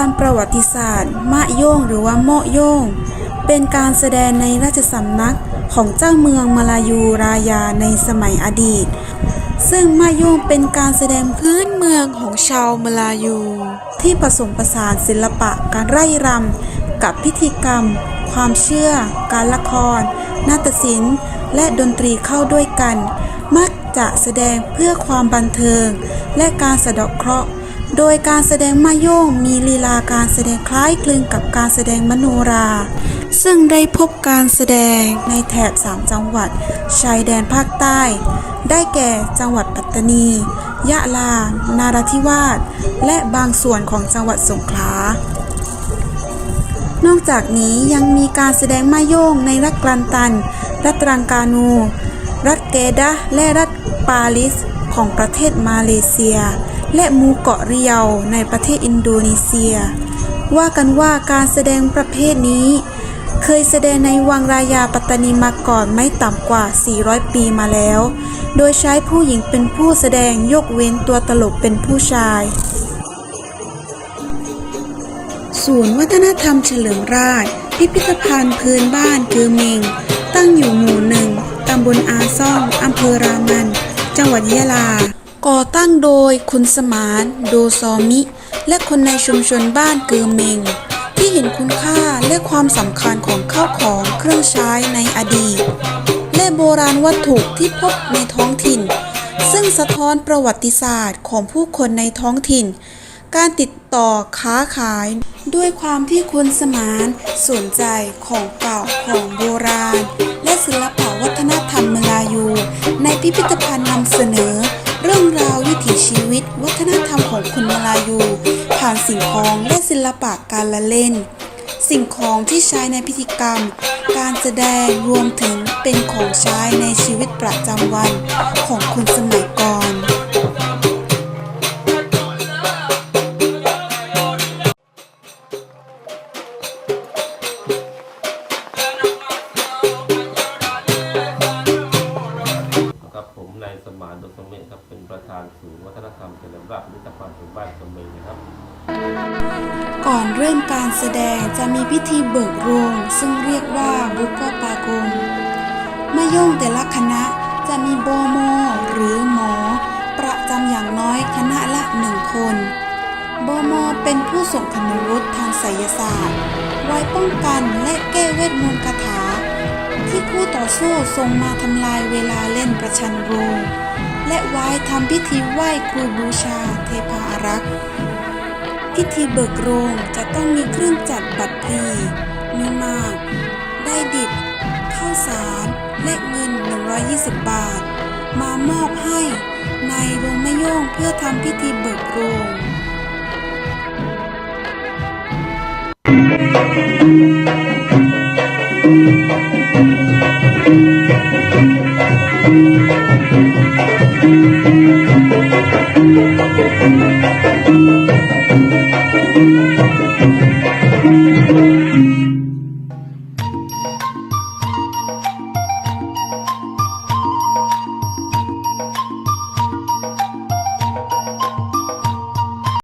ามประวัติศาสตร์มะโยงหรือว่าเมโยง เป็นการแสดงในราชสำนักของเจ้าเมืองมาลายูรายาในสมัยอดีต ซึ่งมะโยงเป็นการแสดงพื้นเมืองของชาวมาลายู ที่ผสมผสานศิลปะการไร่รำกับพิธีกรรม ความเชื่อ การละคร นาฏศิลป์ และดนตรีเข้าด้วยกัน มักจะแสดงเพื่อความบันเทิง และการสะเดาะเคราะห์ โดยการแสดงมาโยงมีลีลาการแสดงคล้ายคลึงกับการแสดงมโนรา ซึ่งได้พบการแสดงในแถบสามจังหวัด ชายแดนภาคใต้ ได้แก่จังหวัดปัตตานี ยะลา นาราธิวาส และบางส่วนของจังหวัดสงขลานอกจากนี้ยังมีการแสดงมาโยงในรัฐกลันตัน รัฐตรังกานู รัฐเกดะและรัฐปาลิสของประเทศมาเลเซีย และหมูเกาะเรียวในประเทศอินโดนีเซีย ว่ากันว่าการแสดงประเภทนี้ เคยแสดงในวังรายาปัตตานีมาก่อนไม่ต่ำกว่า 400 ปีมาแล้ว โดยใช้ผู้หญิงเป็นผู้แสดงยกเว้นตัวตลกเป็นผู้ชาย ศูนย์วัฒนธรรมเฉลิมราช พิพิธภัณฑ์พื้นบ้านคือเมง ตั้งอยู่หมู่หนึ่งตำบลอาซ่องอำเภอรามัน จังหวัดยะลา ก่อตั้งโดยคุณสมาน โดซอมิ และคนในชุมชนบ้านเกือเมง ที่เห็นคุณค่าและความสำคัญของข้าวของเครื่องใช้ในอดีต และโบราณวัตถุที่พบในท้องถิ่น ซึ่งสะท้อนประวัติศาสตร์ของผู้คนในท้องถิ่น การติดต่อค้าขาย ด้วยความที่คุณสมานสนใจของเก่าของโบราณ และศิลปวัฒนธรรมมลายู ในพิพิธภัณฑ์นำเสนอ ชีวิต วัฒนธรรมของคนมาลายู ผ่านสิ่งของและศิลปะการละเล่น สิ่งของที่ใช้ในพิธีกรรม การแสดงรวมถึงเป็นของใช้ในชีวิตประจำวันของคนสมัย ธรรมเฉลิมรภัณฑ์พื้นบ้านสมเมธนะครับ ก่อนเริ่มการแสดงจะมีพิธีเบิกโรงซึ่งเรียกว่าบุกโกปากงมาโยงแต่ละคณะจะมีโบโมหรือหมอ ประจำอย่างน้อยคณะละหนึ่งคน โบโมเป็นผู้ส่งคนุวุฒิทางไสยศาสตร์ไว้ป้องกันและแก้เวทมนต์คาถา ที่คู่ต่อสู้ทรงมาทำลายเวลาเล่นประชันโรง และไว้ทำพิธีไหว้ครูบูชาเทพาอารักษ์พิธีเบิกโรงจะต้องมีเครื่องจัดบัตรพลีมีมาก ได้ดิบข้าวสารและเงิน 120 บาท มามอบให้ในโรงแม่โย่งเพื่อทำพิธีเบิกโรง Thank